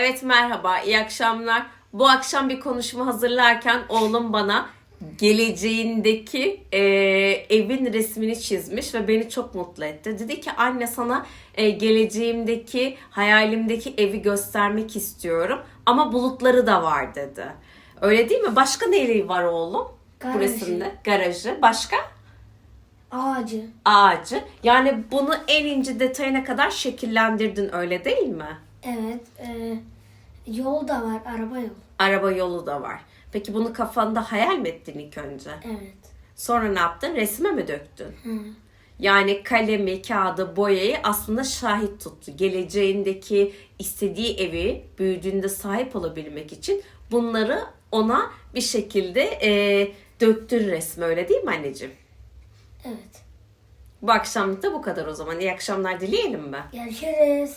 Evet merhaba, iyi akşamlar. Bu akşam bir konuşma hazırlarken oğlum bana geleceğindeki e, evin resmini çizmiş ve beni çok mutlu etti. Dedi ki anne sana e, geleceğimdeki hayalimdeki evi göstermek istiyorum ama bulutları da var dedi. Öyle değil mi? Başka neyi var oğlum? Bu Garajı. resimde. Garajı. Başka? Ağacı. Ağacı. Yani bunu en ince detayına kadar şekillendirdin öyle değil mi? Evet. E, yol da var. Araba yolu. Araba yolu da var. Peki bunu kafanda hayal mi ettin ilk önce? Evet. Sonra ne yaptın? Resme mi döktün? Hı. Yani kalemi, kağıdı, boyayı aslında şahit tuttu. Geleceğindeki istediği evi büyüdüğünde sahip olabilmek için bunları ona bir şekilde e, döktür resme öyle değil mi anneciğim? Evet. Bu akşamlık da bu kadar o zaman. İyi akşamlar dileyelim mi? Görüşürüz.